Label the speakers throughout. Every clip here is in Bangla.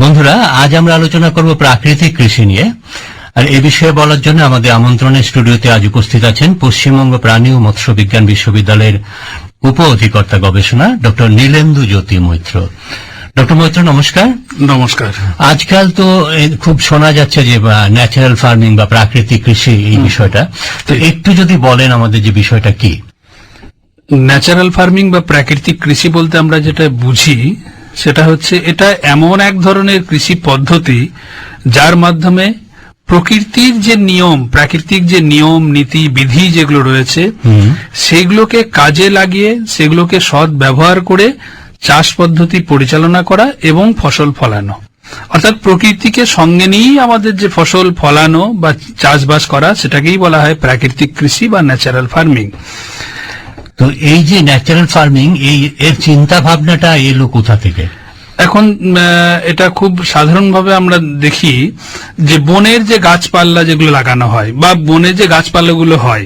Speaker 1: বন্ধুরা আজ আমরা আলোচনা করব প্রাকৃতিক কৃষি নিয়ে। আর এ বিষয়ে বলার জন্য আমাদের আমন্ত্রণের স্টুডিওতে আজ উপস্থিত আছেন পশ্চিমবঙ্গ প্রাণী ও মৎস্য বিজ্ঞান বিশ্ববিদ্যালয়ের উপ অধিকর্তা গবেষণা ডক্টর নীলেন্দু জ্যোতি মৈত্র। ডক্টর মৈত্র নমস্কার।
Speaker 2: নমস্কার।
Speaker 1: আজকাল তো খুব শোনা যাচ্ছে যে ন্যাচারাল ফার্মিং বা প্রাকৃতিক কৃষি এই বিষয়টা। তো একটু যদি বলেন আমাদের যে বিষয়টা কি?
Speaker 2: ন্যাচারাল ফার্মিং বা প্রাকৃতিক কৃষি বলতে আমরা যেটা বুঝি সেটা হচ্ছে এটা এমন এক ধরনের কৃষি পদ্ধতি যার মাধ্যমে প্রকৃতির যে নিয়ম প্রাকৃতিক যে নিয়ম নীতি বিধি যেগুলো রয়েছে সেগুলোকে কাজে লাগিয়ে সেগুলোকে সৎ ব্যবহার করে চাষ পদ্ধতি পরিচালনা করা এবং ফসল ফলানো। অর্থাৎ প্রকৃতিকে সঙ্গে নিয়েই আমাদের যে ফসল ফলানো বা চাষবাস করা সেটাকেই বলা হয় প্রাকৃতিক কৃষি বা ন্যাচারাল ফার্মিং।
Speaker 1: তো এই যে ন্যাচারাল ফার্মিং এই এর চিন্তা ভাবনাটা এলো কোথা থেকে?
Speaker 2: এখন এটা খুব সাধারণভাবে আমরা দেখি যে বনের যে গাছপাল্লা যেগুলো লাগানো হয় বা বনে যে গাছপালাগুলো হয়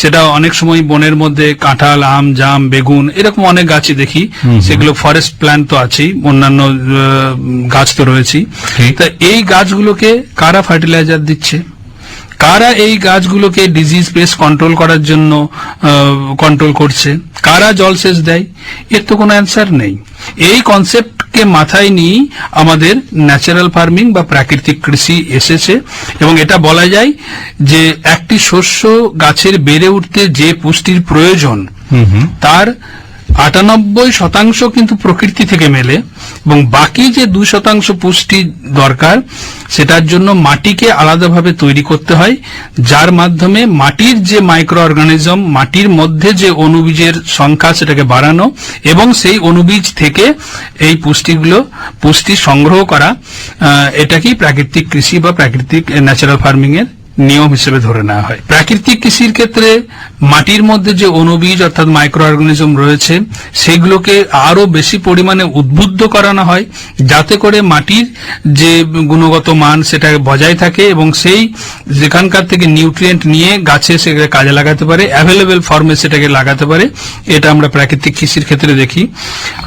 Speaker 2: সেটা অনেক সময় বনের মধ্যে কাঁঠাল আম জাম বেগুন এরকম অনেক গাছই দেখি। সেগুলো ফরেস্ট প্ল্যান্ট তো আছেই অন্যান্য গাছ তো রয়েছেই। তা এই গাছগুলোকে কারা ফার্টিলাইজার দিচ্ছে? কারা এই গাছগুলোকে ডিজিজ পেস্ট কন্ট্রোল করার জন্য কন্ট্রোল করছে? কারা জলসেচ দেয়? এর তো কোনো অ্যান্সার নেই। এই কনসেপ্টকে মাথায় নিয়ে আমাদের ন্যাচারাল ফার্মিং বা প্রাকৃতিক কৃষি এসেছে এবং এটা বলা যায় যে একটি শস্য গাছের বেড়ে উঠতে যে পুষ্টির প্রয়োজন তার আটানব্বই শতাংশ কিন্তু প্রকৃতি থেকে মেলে, এবং বাকি যে দুই শতাংশ পুষ্টি দরকার, সেটার জন্য মাটিকে আলাদাভাবে তৈরি করতে হয়, যার মাধ্যমে মাটির যে মাইক্রো অর্গানিজম মাটির মধ্যে যে অণুবীজের সংখ্যা সেটাকে বাড়ানো, এবং সেই অণুবীজ থেকে এই পুষ্টিগুলো, পুষ্টি সংগ্রহ করা এটাকেই প্রাকৃতিক কৃষি বা প্রাকৃতিক ন্যাচারাল ফার্মিং এর নিয়ম হিসেবে ধরে নেওয়া হয়। প্রাকৃতিক কৃষির ক্ষেত্রে মাটির মধ্যে যে অণুবীজ অর্থাৎ মাইক্রো অর্গানিজম রয়েছে, সেগুলোকে আরও বেশি পরিমাণে উদ্বুদ্ধ করানো হয়, যাতে করে মাটির যে গুণগত মান সেটা বজায় থাকে এবং সেই যেখানকার থেকে নিউট্রিয়েন্ট নিয়ে গাছে সেটাকে কাজে লাগাতে পারে অ্যাভেলেবেল ফর্মে সেটাকে লাগাতে পারে। এটা আমরা প্রাকৃতিক কৃষির ক্ষেত্রে দেখি।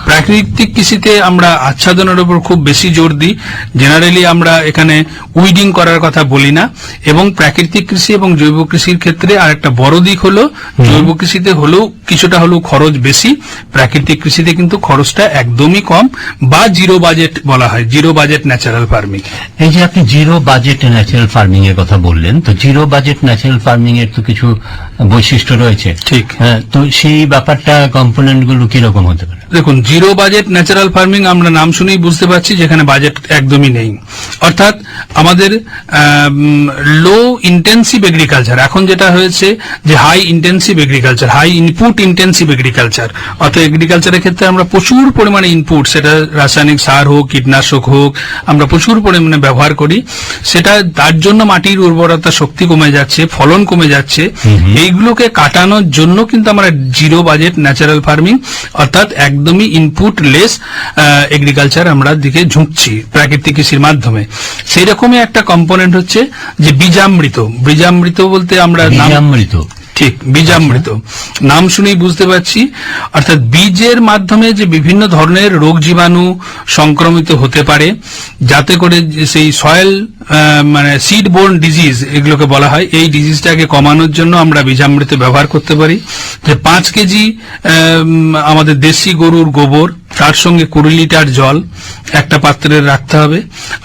Speaker 2: প্রাকৃতিক কৃষিতে আমরা আচ্ছাদনের উপর খুব বেশি জোর দিই। জেনারেলি আমরা এখানে উইডিং করার কথা বলি না। এবং প্রাকৃতিক কৃষি এবং জৈব কৃষির ক্ষেত্রে আর একটা বড় দিক হলো জৈব কৃষিতে হলেও কিছুটা হলেও খরচ বেশি, প্রাকৃতিক কৃষিতে কিন্তু খরচটা একদমই কম, বা জিরো বাজেট বলা হয়, জিরো বাজেট ন্যাচারাল ফার্মিং।
Speaker 1: এই যে আপনি জিরো বাজেট ন্যাচারাল ফার্মিং এর কথা বললেন, তো জিরো বাজেট ন্যাচারাল ফার্মিং এর তো কিছু বৈশিষ্ট্য রয়েছে।
Speaker 2: ঠিক।
Speaker 1: হ্যাঁ, তো সেই ব্যাপারটা কম্পোনেন্টগুলো কীরকম হতে পারে?
Speaker 2: দেখুন জিরো বাজেট ন্যাচারাল ফার্মিং আমরা নাম শুনেই বুঝতে পারছি যেখানে বাজেট একদমই নেই। অর্থাৎ আমাদের লো ইন্টেন্সিভ এগ্রিকালচার এখন যেটা হয়েছে যে high intensive agriculture high input intensive agriculture অর্থাৎ এগ্রিকালচারের ক্ষেত্রে আমরা প্রচুর পরিমাণে ইনপুট সেটা রাসায়নিক সার হোক কীটনাশক হোক আমরা প্রচুর পরিমাণে ব্যবহার করি। সেটা তার জন্য মাটির উর্বরতা শক্তি কমে যাচ্ছে ফলন কমে যাচ্ছে। এইগুলোকে কাটানোর জন্য কিন্তু আমরা জিরো বাজেট ন্যাচারাল ফার্মিং, অর্থাৎ একদমই ইনপুট লেস এগ্রিকালচার আমরা দিকে ঝুঁকছি প্রাকৃতিক কৃষির মাধ্যমে। সেই রকমই একটা কম্পোনেন্ট হচ্ছে যে বীজামৃত। বীজামৃত বলতে আমরা
Speaker 1: বীজামৃত।
Speaker 2: ঠিক বীজামৃত। নাম শুনেই বুঝতে পারছি। অর্থাৎ বীজের মাধ্যমে যে বিভিন্ন ধরনের রোগ জীবাণু সংক্রমিত হতে পারে যাতে করে সেই সয়েল মানে সিড বোর্ন ডিজিজ এগুলোকে বলা হয় এই ডিজিজটাকে কমানোর জন্য আমরা বীজামৃত ব্যবহার করতে পারি। যে পাঁচ কেজি আমাদের দেশি গরুর গোবর তার সঙ্গে কুড়ি লিটার জল একটা পাত্রে রাখতে হবে।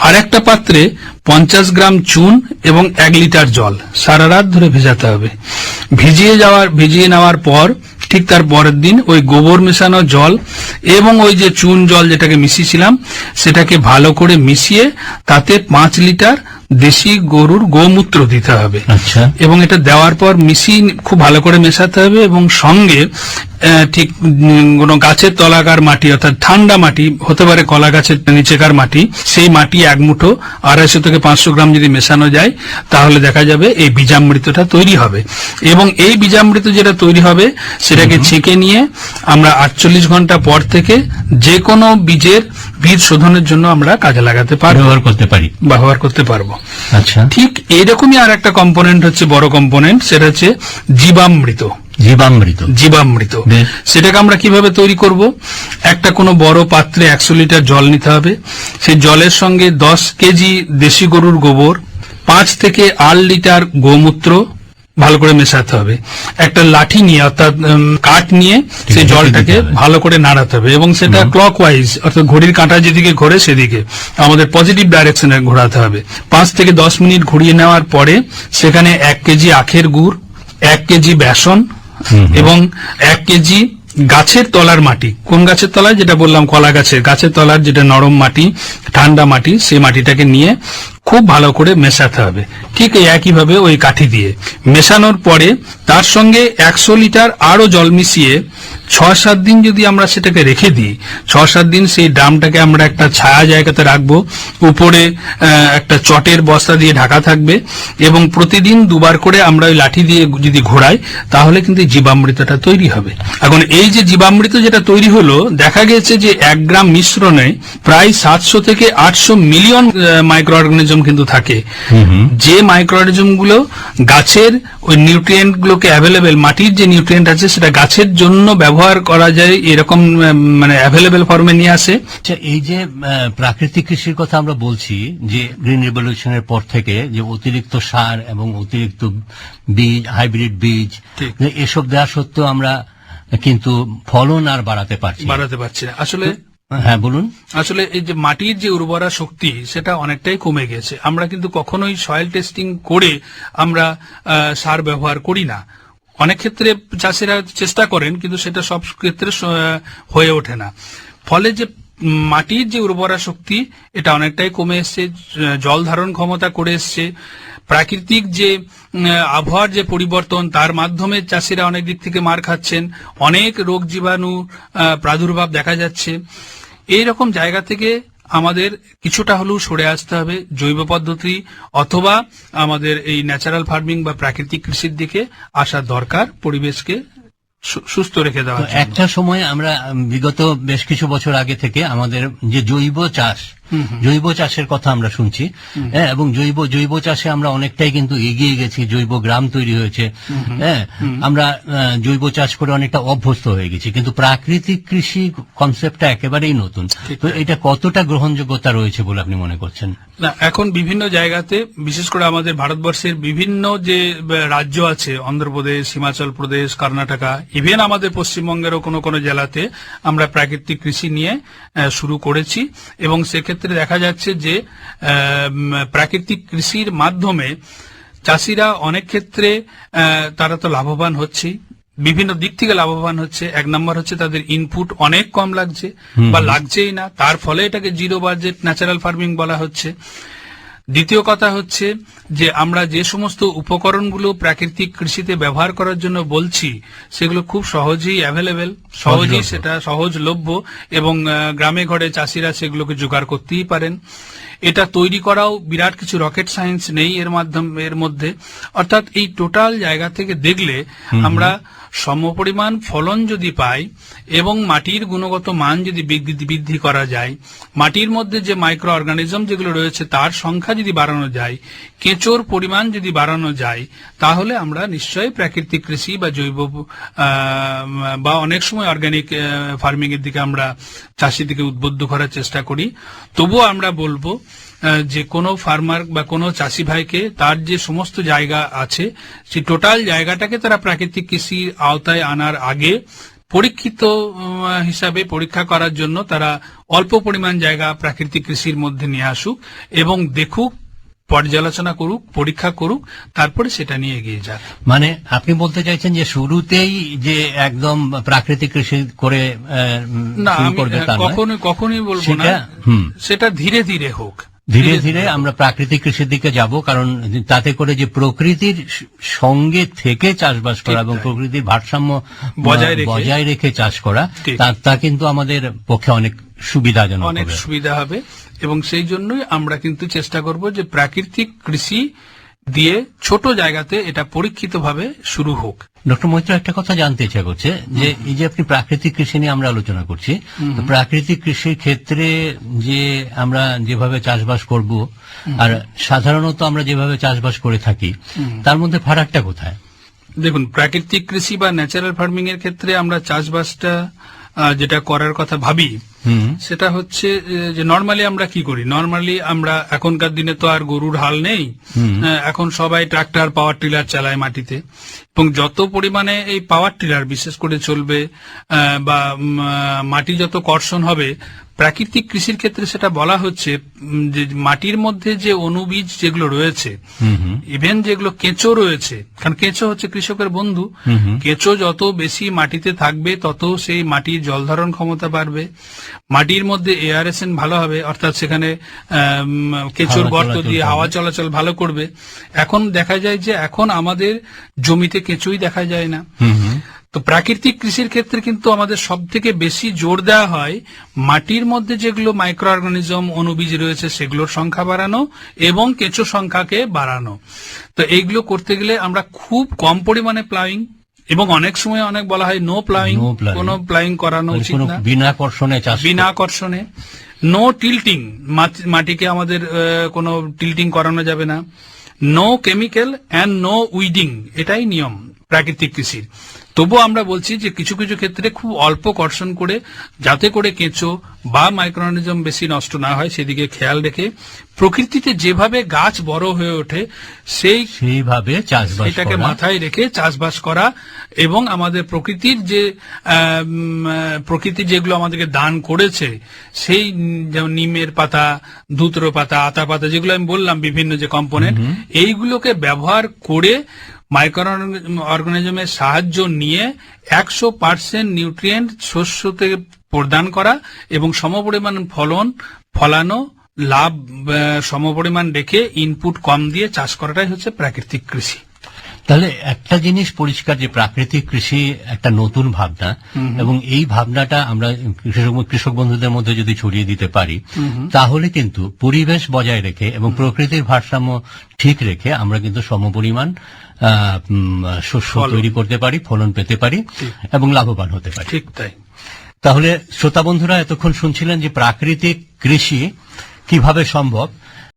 Speaker 2: আর একটা পাত্রে পঞ্চাশ গ্রাম চুন এবং এক লিটার জল সারা রাত ধরে ভেজাতে হবে। ভিজিয়ে যাওয়ার, ভিজিয়ে নেওয়ার পর ঠিক তার পরের দিন ওই গোবর মেশানো জল এবং ওই যে চুন জল যেটাকে মিশিয়েছিলাম, সেটাকে ভালো করে মিশিয়ে তাতে পাঁচ লিটার দেশি গরুর গোমূত্র দিতে হবে।
Speaker 1: আচ্ছা।
Speaker 2: এবং এটা দেওয়ার পর মিশিয়ে খুব ভালো করে মেশাতে হবে এবং সঙ্গে ঠিক কোনো গাছের তলাকার মাটি অর্থাৎ ঠান্ডা মাটি হতে পারে কলা গাছের নিচেকার মাটি সেই মাটি এক মুঠো আড়াইশো থেকে পাঁচশো গ্রাম যদি মেশানো যায় তাহলে দেখা যাবে এই বীজামৃতটা তৈরি হবে। এবং এই বীজামৃত যেটা তৈরি হবে সেটাকে ছেঁকে নিয়ে আমরা আটচল্লিশ ঘণ্টা পর থেকে যে কোনো বীজের বীজ শোধনের জন্য আমরা কাজে লাগাতে পারি
Speaker 1: ব্যবহার করতে পারি।
Speaker 2: ব্যবহার করতে পারব।
Speaker 1: আচ্ছা।
Speaker 2: ঠিক এরকমই আর একটা কম্পোনেন্ট হচ্ছে বড় কম্পোনেন্ট সেটা হচ্ছে জীবামৃত।
Speaker 1: জীবামৃত।
Speaker 2: জীবামৃত। সেটাকে আমরা কীভাবে তৈরি করব? একটা কোনো বড় পাত্রে একশো লিটার জল নিতে হবে। সেই জলের সঙ্গে দশ কেজি দেশি গরুর গোবর পাঁচ থেকে আট লিটার গোমূত্র ভালো করে মেশাতে হবে। একটা লাঠি নিয়ে অর্থাৎ কাঠ নিয়ে সেই জলটাকে ভালো করে নাড়াতে হবে এবং সেটা ক্লক ওয়াইজ অর্থাৎ ঘড়ির কাঁটা যেদিকে ঘোরে সেদিকে আমাদের পজিটিভ ডাইরেকশনে ঘোরাতে হবে। পাঁচ থেকে দশ মিনিট ঘুরিয়ে নেওয়ার পরে সেখানে এক কেজি আখের গুড় এক কেজি বেসন এবং এক কেজি গাছের তলার মাটি। কোন গাছের তলায়? যেটা বললাম কলা গাছের। গাছের তলার যেটা নরম মাটি ঠান্ডা মাটি সেই মাটিটাকে নিয়ে খুব ভালো করে মেশাতে হবে। ঠিক একইভাবে ওই কাঠি দিয়ে। মেশানোর পরে তার সঙ্গে একশো লিটার আরও জল মিশিয়ে ছ সাত দিন যদি আমরা সেটাকে রেখে দিই ছ সাত দিন সেই ড্রামটাকে আমরা একটা ছায়া জায়গাতে রাখব। উপরে একটা চটের বস্তা দিয়ে ঢাকা থাকবে এবং প্রতিদিন দুবার করে আমরা ওই লাঠি দিয়ে যদি ঘোরাই, তাহলে কিন্তু জীবামৃতটা তৈরি হবে। এখন এই যে জীবামৃত যেটা তৈরি হলো, দেখা গেছে যে এক গ্রাম মিশ্রণে প্রায় সাতশো থেকে আটশো মিলিয়ন মাইক্রো অর্গানিজম কিন্তু থাকে। যে মাইক্রো অর্গানিজমগুলো গাছের ওই নিউট্রিয়েন্ট গুলোকে অ্যাভেলেবেল মাটির যে নিউট্রিয়েন্ট আছে সেটা গাছের জন্য ব্যবহার করা যায় এরকম মানে অ্যাভেলেবেল ফর্মে নিয়ে আসে।
Speaker 1: আচ্ছা এই যে প্রাকৃতিক কৃষির কথা আমরা বলছি যে গ্রিন রিভলিউশনের পর থেকে যে অতিরিক্ত সার এবং অতিরিক্ত বীজ হাইব্রিড বীজ। এসব দেওয়া সত্ত্বেও আমরা কিন্তু ফলন আর বাড়াতে পারছি
Speaker 2: বাড়াতে পারছে না। আসলে
Speaker 1: হ্যাঁ। বলুন।
Speaker 2: আসলে এই যে মাটির যে উর্বরা শক্তি সেটা অনেকটাই কমে গেছে। আমরা কিন্তু কখনোই সয়েল টেস্টিং করে আমরা সার ব্যবহার করি না। অনেক ক্ষেত্রে চাষিরা চেষ্টা করেন কিন্তু সেটা সব ক্ষেত্রে হয়ে ওঠে না। ফলে যে মাটির যে উর্বরা শক্তি এটা অনেকটাই কমে এসছে জল ধারণ ক্ষমতা করে এসছে। প্রাকৃতিক যে আবহাওয়ার যে পরিবর্তন তার মাধ্যমে চাষিরা অনেক দিক থেকে মার খাচ্ছেন। অনেক রোগ জীবাণু প্রাদুর্ভাব দেখা যাচ্ছে। এই রকম জায়গা থেকে আমাদের কিছুটা হলেও সরে আসতে হবে জৈব পদ্ধতি অথবা আমাদের এই ন্যাচারাল ফার্মিং বা প্রাকৃতিক কৃষির দিকে আসার দরকার পরিবেশকে সুস্থ রেখে দেওয়া
Speaker 1: একটা সময় আমরা বিগত বেশ কিছু বছর আগে থেকে আমাদের যে জৈব চাষ জৈব চাষের কথা আমরা শুনছি। হ্যাঁ এবং জৈব জৈব চাষে আমরা অনেকটাই কিন্তু এগিয়ে গেছি জৈব গ্রাম তৈরি হয়েছে। হ্যাঁ আমরা জৈব চাষ করে অনেকটা অভ্যস্ত হয়ে গেছি কিন্তু প্রাকৃতিক কৃষি কনসেপ্টটা একেবারেই নতুন। তো এটা কতটা গ্রহণযোগ্যতা রয়েছে বলে আপনি মনে করছেন?
Speaker 2: না এখন বিভিন্ন জায়গাতে বিশেষ করে আমাদের ভারতবর্ষের বিভিন্ন যে রাজ্য আছে অন্ধ্রপ্রদেশ হিমাচল প্রদেশ কর্ণাটকা ইভেন আমাদের পশ্চিমবঙ্গেরও কোনো কোনো জেলাতে আমরা প্রাকৃতিক কৃষি নিয়ে শুরু করেছি। এবং সেক্ষেত্রে দেখা যাচ্ছে যে প্রাকৃতিক কৃষির মাধ্যমে চাষিরা অনেক ক্ষেত্রে তারা তো লাভবান হচ্ছে বিভিন্ন দিক থেকে লাভবান হচ্ছে। এক নম্বর হচ্ছে তাদের ইনপুট অনেক কম লাগছে বা লাগছেই না। তার ফলে এটাকে জিরো বাজেট ন্যাচারাল ফার্মিং বলা হচ্ছে। দ্বিতীয় কথা হচ্ছে যে আমরা যে সমস্ত উপকরণগুলো প্রাকৃতিক কৃষিতে ব্যবহার করার জন্য বলছি সেগুলো খুব সহজেই অ্যাভেলেবেল সহজেই। সেটা সহজলভ্য এবং গ্রামে ঘরে চাষিরা সেগুলোকে জোগাড় করতেই পারেন। এটা তৈরি করাও বিরাট কিছু রকেট সায়েন্স নেই এর মাধ্যমে এর মধ্যে। অর্থাৎ এই টোটাল জায়গা থেকে দেখলে আমরা সমপরিমাণ ফলন যদি পাই এবং মাটির গুণগত মান যদি বৃদ্ধি করা যায়, মাটির মধ্যে যে মাইক্রো অর্গানিজম যেগুলো রয়েছে তার সংখ্যা যদি বাড়ানো যায়, কেঁচোর পরিমাণ যদি বাড়ানো যায়, তাহলে আমরা নিশ্চয়ই প্রাকৃতিক কৃষি বা জৈব বা অনেক সময় অর্গানিক ফার্মিং এর দিকে আমরা চাষিদিকে উদ্বুদ্ধ করার চেষ্টা করি। তবুও আমরা বলব যে কোনো ফার্মার বা কোনো চাষি ভাইকে তার যে সমস্ত জায়গা আছে সেই টোটাল জায়গাটাকে তারা প্রাকৃতিক কৃষির আওতায় আনার আগে পরীক্ষিত হিসাবে পরীক্ষা করার জন্য তারা অল্প পরিমাণ জায়গা প্রাকৃতিক কৃষির মধ্যে নিয়ে আসুক এবং দেখুক পর্যালোচনা করুক পরীক্ষা করুক তারপরে সেটা নিয়ে এগিয়ে যাক।
Speaker 1: মানে আপনি বলতে চাইছেন যে শুরুতেই যে একদম প্রাকৃতিক কৃষি করে
Speaker 2: না
Speaker 1: তা নয়।
Speaker 2: কখনোই কখনোই বলব না।
Speaker 1: সেটা
Speaker 2: ধীরে ধীরে হোক।
Speaker 1: ধীরে ধীরে আমরা প্রাকৃতিক কৃষির দিকে যাব কারণ তাতে করে যে প্রকৃতির সঙ্গে থেকে চাষবাস করা এবং প্রকৃতির ভারসাম্য
Speaker 2: বজায় রেখে-
Speaker 1: চাষ করা তা তা কিন্তু আমাদের পক্ষে অনেক সুবিধাজনক
Speaker 2: অনেক সুবিধা হবে এবং সেই জন্যই আমরা কিন্তু চেষ্টা করব যে প্রাকৃতিক কৃষি দিয়ে ছোট জায়গাতে এটা পরীক্ষিতভাবে শুরু হোক।
Speaker 1: ডক্টর মৈত্র একটা কথা জানতে ইচ্ছা করছে যে এই যে আপনি প্রাকৃতিক কৃষি নিয়ে আমরা আলোচনা করছি প্রাকৃতিক কৃষির ক্ষেত্রে যে আমরা যেভাবে চাষবাস করব আর সাধারণত আমরা যেভাবে চাষবাস করে থাকি তার মধ্যে ফারাকটা কোথায়?
Speaker 2: দেখুন প্রাকৃতিক কৃষি বা ন্যাচারাল ফার্মিং এর ক্ষেত্রে আমরা চাষবাসটা যেটা করার কথা ভাবি সেটা হচ্ছে যে নর্মালি আমরা কি করি? নর্মালি আমরা এখনকার দিনে তো আর গরুর হাল নেই। এখন সবাই ট্রাক্টর পাওয়ার টিলার চালায় মাটিতে। এবং যত পরিমাণে এই পাওয়ার টিলার বিশেষ করে চলবে আহ, বা মাটি যত কর্ষণ হবে প্রাকৃতিক কৃষির ক্ষেত্রে সেটা বলা হচ্ছে যে মাটির মধ্যে যে অনুবীজ যেগুলো রয়েছে ইভেন যেগুলো কেঁচো রয়েছে কারণ কেঁচো হচ্ছে কৃষকের বন্ধু। কেঁচো যত বেশি মাটিতে থাকবে তত সেই মাটির জল ধারণ ক্ষমতা বাড়বে। মাটির মধ্যে এআরএসএন ভালো হবে অর্থাৎ সেখানে কেঁচোর গর্ত দিয়ে হাওয়া চলাচল ভালো করবে। এখন দেখা যায় যে এখন আমাদের জমিতে কেঁচোই দেখা যায় না। তো প্রাকৃতিক কৃষির ক্ষেত্রে কিন্তু আমাদের সব থেকে বেশি জোর দেওয়া হয় মাটির মধ্যে যেগুলো মাইক্রো অর্গানিজম অনুবীজ রয়েছে সেগুলোর সংখ্যা বাড়ানো এবং কেঁচো সংখ্যাকে বাড়ানো। তো এইগুলো করতে গেলে আমরা খুব কম পরিমাণে প্লাউইং এবং অনেক সময় অনেক বলা হয় নো প্লাউইং কোনো প্লাউইং করানো উচিত
Speaker 1: কোনো
Speaker 2: না।
Speaker 1: বিনা কর্ষণে চাষ
Speaker 2: বিনা আকর্ষণে নো টিল্টিং মাটিকে আমাদের কোনো টিল্টিং করানো যাবে না। No chemical and no weeding এটাই নিয়ম। প্রাকৃতিক কৃষির। তবুও আমরা বলছি যে কিছু কিছু ক্ষেত্রে খুব অল্প কর্ষণ করে যাতে করে কেঁচো বা মাইক্রোনিজম বেশি নষ্ট না হয় সেদিকে খেয়াল রেখে প্রকৃতিতে যেভাবে গাছ বড় হয়ে ওঠে সেই
Speaker 1: সেইভাবে চাষবাস
Speaker 2: এটাকে মাথায় রেখে চাষবাস করা এবং আমাদের প্রকৃতির যে আহ, প্রকৃতি যেগুলো আমাদেরকে দান করেছে সেই যেমন নিমের পাতা ধুতর পাতা আতা পাতা যেগুলো আমি বললাম বিভিন্ন যে কম্পোনেন্ট এইগুলোকে ব্যবহার করে মাইক্রো অর্গানিজমের সাহায্য নিয়ে একশো পার্সেন্ট নিউট্রিয়েন্ট শস্যতে প্রদান করা এবং সমপরিমাণ ফলন ফলানো, লাভ সমপরিমাণ রেখে ইনপুট কম দিয়ে চাষ করাটাই হচ্ছে প্রাকৃতিক কৃষি।
Speaker 1: তাহলে একটা জিনিস পরিষ্কার যে প্রাকৃতিক কৃষি একটা নতুন ভাবনা এবং এই ভাবনাটা আমরা কৃষক বন্ধুদের মধ্যে যদি ছড়িয়ে দিতে পারি তাহলে কিন্তু পরিবেশ বজায় রেখে এবং প্রকৃতির ভারসাম্য ঠিক রেখে আমরা কিন্তু সমপরিমাণ শস্য তৈরি করতে পারি ফলন পেতে পারি এবং লাভবান হতে পারি।
Speaker 2: ঠিক তাই।
Speaker 1: তাহলে শ্রোতা বন্ধুরা এতক্ষণ শুনছিলেন যে প্রাকৃতিক কৃষি কীভাবে সম্ভব